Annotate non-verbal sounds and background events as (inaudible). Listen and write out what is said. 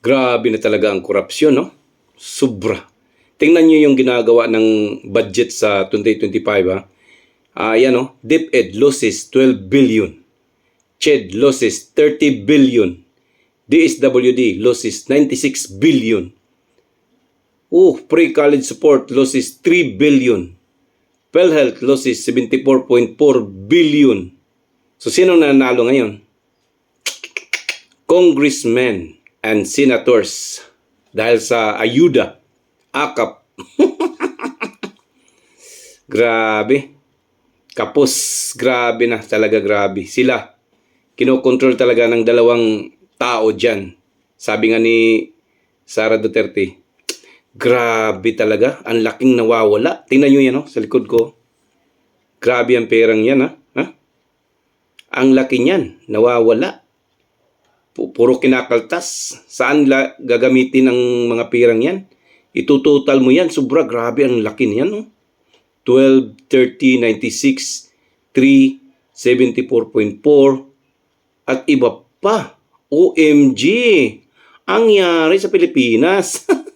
Grabe na talaga ang korupsyon, no? Sobra. Tingnan niyo yung ginagawa ng budget sa 2025, ha? Ah, yan, no? DepEd losses 12 billion. CHED losses 30 billion. DSWD losses 96 billion. Oh, pre-college support losses 3 billion. PhilHealth losses 74.4 billion. So, sino nanalo ngayon? Congressmen and senators dahil sa ayuda, akap. (laughs) grabe. Kapos, grabe na, talaga grabe. Sila, kinokontrol talaga ng dalawang tao dyan. Sabi nga ni Sara Duterte, grabe talaga, ang laking nawawala. Tingnan nyo yan, no, sa likod ko. Grabe ang perang yan, ha? ha? Ang laki niyan, nawawala. Pu- Puro kinakaltas. Saan la gagamitin ang mga perang yan? Itutotal mo yan, sobra, grabe ang laki niyan, no? 12, 30, 96, 3, 74.4, at iba pa. OMG! Ang yari sa Pilipinas. (laughs)